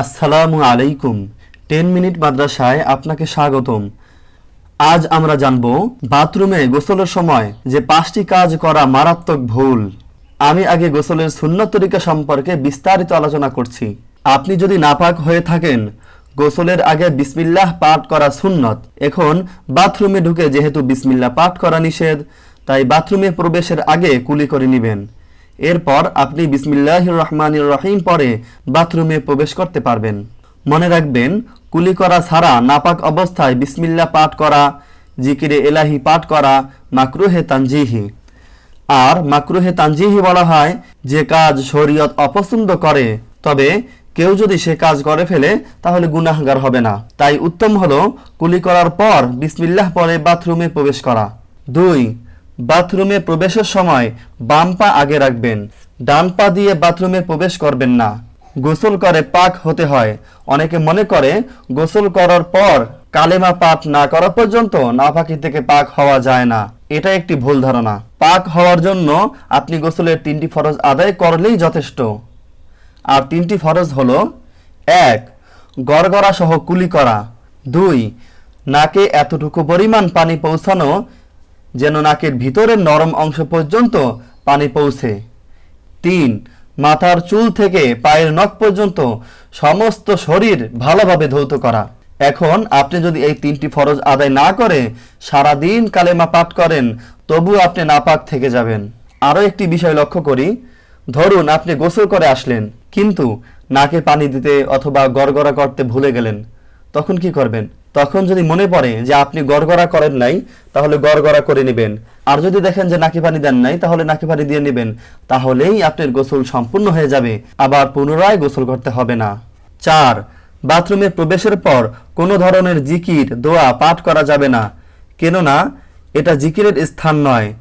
আসসালামু আলাইকুম। Ten minute মাদ্রাসায় আপনাকে স্বাগতম। আজ আমরা জানব বাথরুমে গোসলের সময় যে পাঁচটি কাজ করা মারাত্মক ভুল। আমি আগে গোসলের সুন্নত তরিকা সম্পর্কে বিস্তারিত আলোচনা করছি। আপনি যদি নাপাক হয়ে থাকেন, গোসলের আগে বিসমিল্লাহ পাঠ করা সুন্নত। এখন বাথরুমে ঢুকে যেহেতু বিসমিল্লাহ পাঠ করা নিষেধ, তাই বাথরুমে প্রবেশের আগে কুলি করে নেবেন। এরপর আপনি বিসমিল্লাহ রহমানির রহিম পরে বাথরুমে প্রবেশ করতে পারবেন। মনে রাখবেন, কুলি করা ছাড়া নাপাক অবস্থায় বিসমিল্লা পাঠ করা, জিকিরে এলাহি পাঠ করা মাকরুহে তানজিহি। আর মাকরুহে তানজিহি বলা হয়, যে কাজ শরীয়ত অপছন্দ করে, তবে কেউ যদি সে কাজ করে ফেলে, তাহলে গুনাহগার হবে না। তাই উত্তম হলো, কুলি করার পর বিসমিল্লাহ পরে বাথরুমে প্রবেশ করা। দুই বাথরুমে প্রবেশের সময় বাম পা আগে রাখবেন, ডান পা দিয়ে বাথরুমে প্রবেশ করবেন না। গোসল করে পাক হতে হয়। অনেকে মনে করে গোসল করার পর কালেমা পাঠ না করা পর্যন্ত নাফাকি থেকে পাক হওয়া যায় না। এটা একটি ভুল ধারণা। পাক হওয়ার জন্য আপনি গোসলের তিনটি ফরজ আদায় করলেই যথেষ্ট। আর তিনটি ফরজ হল, এক গড়গড়া সহ কুলি করা। দুই, নাকে এতটুকু পরিমাণ পানি পৌঁছানো যেন নাকের ভিতরের নরম অংশ পর্যন্ত পানি পৌঁছে। তিন, মাথার চুল থেকে পায়ের নখ পর্যন্ত সমস্ত শরীর ভালোভাবে ধৌত করা। এখন আপনি যদি এই তিনটি ফরজ আদায় না করে সারাদিন কালেমা পাঠ করেন, তবু আপনি নাপাক থেকে যাবেন। আরও একটি বিষয় লক্ষ্য করি, ধরুন আপনি গোসল করে আসলেন, কিন্তু নাকে পানি দিতে অথবা গড়গড়া করতে ভুলে গেলেন, তখন কি করবেন? তখন যদি মনে পড়ে যে আপনি গড়গড়া করেন নাই, তাহলে গড়গড়া করে নেবেন। আর যদি দেখেন যে নাকি পানি দেন নাই, তাহলে নাকি পানি দিয়ে নেবেন। তাহলেই আপনার গোসল সম্পূর্ণ হয়ে যাবে, আবার পুনরায় গোসল করতে হবে না। চার, বাথরুমে প্রবেশের পর কোনো ধরনের জিকির, দোয়া, পাঠ করা যাবে না। কেননা, এটা জিকিরের স্থান নয়।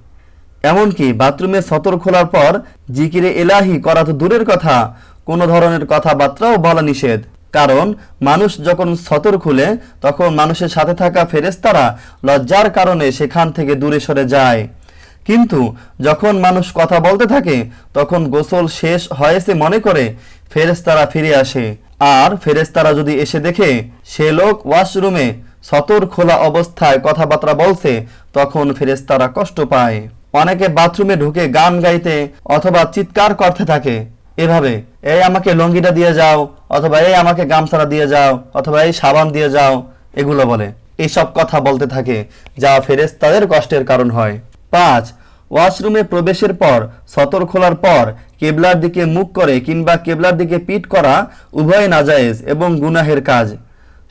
এমনকি বাথরুমে সতর খোলার পর জিকিরে এলাহি করা তো দূরের কথা, কোনো ধরনের কথাবার্তাও বলা নিষেধ। কারণ মানুষ যখন সতর খুলে, তখন মানুষের সাথে থাকা ফেরেস্তারা লজ্জার কারণে সেখান থেকে দূরে সরে যায়। কিন্তু যখন মানুষ কথা বলতে থাকে, তখন গোসল শেষ হয়েছে মনে করে ফেরেস্তারা ফিরে আসে। আর ফেরেস্তারা যদি এসে দেখে, সে লোক ওয়াশরুমে সতর খোলা অবস্থায় কথাবার্তা বলছে, তখন ফেরেস্তারা কষ্ট পায়। অনেকে বাথরুমে ঢুকে গান গাইতে অথবা চিৎকার করতে থাকে। এভাবে, এই আমাকে লঙ্গিটা দিয়ে যাও, অথবা এই আমাকে গামছাড়া দিয়ে যাও, অথবা এই সাবান দিয়ে যাও, এগুলো বলে। এইসব কথা বলতে থাকে, যা ফেরেস তাদের কষ্টের কারণ হয়। পাঁচ, ওয়াশরুমে প্রবেশের পর, সতর খোলার পর, কেবলার দিকে মুখ করে কিংবা কেবলার দিকে পিঠ করা উভয় নাজায়েজ এবং গুনাহের কাজ।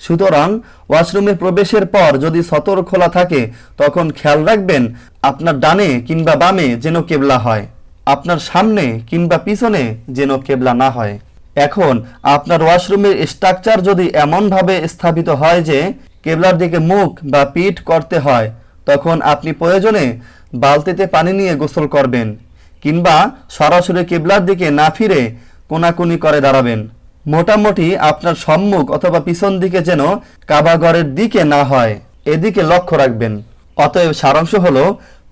সুতরাং, ওয়াশরুমে প্রবেশের পর যদি সতর খোলা থাকে, তখন খেয়াল রাখবেন, আপনার ডানে কিংবা বামে যেন কেবলা হয়। আপনার সামনে কিংবা পিছনে যেন কেবলা না হয়। এখন আপনার ওয়াশরুমের স্ট্রাকচার যদি এমনভাবে স্থাপিত হয় যে কেবলার দিকে মুখ বা পিঠ করতে হয়, তখন আপনি প্রয়োজনে বালতিতে পানি নিয়ে গোসল করবেন কিংবা সরাসরি কেবলার দিকে না ফিরে কোনাকুনি করে দাঁড়াবেন। মোটামুটি আপনার সম্মুখ অথবা পিছন দিকে যেন কাবাগরের দিকে না হয়, এদিকে লক্ষ্য রাখবেন। অতএব সারাংশ হলো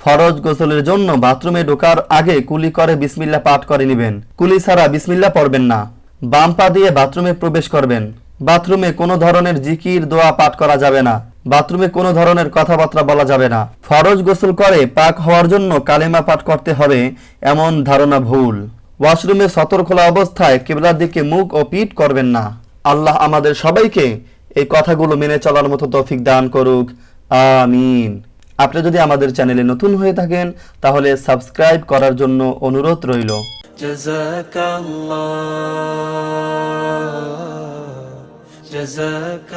ফরজ গোসলের জন্য বাথরুমে ঢোকার আগে কুলি করে বিসমিল্লা পাঠ করে নেবেন। কুলি ছাড়া বিসমিল্লা পড়বেন না। বাম পা দিয়ে বাথরুমে প্রবেশ করবেন। বাথরুমে কোনো ধরনের জিকির, দোয়া পাঠ করা যাবে না। বাথরুমে কোনো ধরনের কথাবার্তা বলা যাবে না। ফরজ গোসল করে পাক হওয়ার জন্য কালেমা পাঠ করতে হবে এমন ধারণা ভুল। ওয়াশরুমে সতর খোলা অবস্থায় কেবলার দিকে মুখ ও পিঠ করবেন না। আল্লাহ আমাদের সবাইকে এই কথাগুলো মেনে চলার মতো তৌফিক দান করুক। আমিন। আপনি যদি আমাদের চ্যানেলে নতুন হয়ে থাকেন তাহলে সাবস্ক্রাইব করার জন্য অনুরোধ রইল جزاك الله جزاك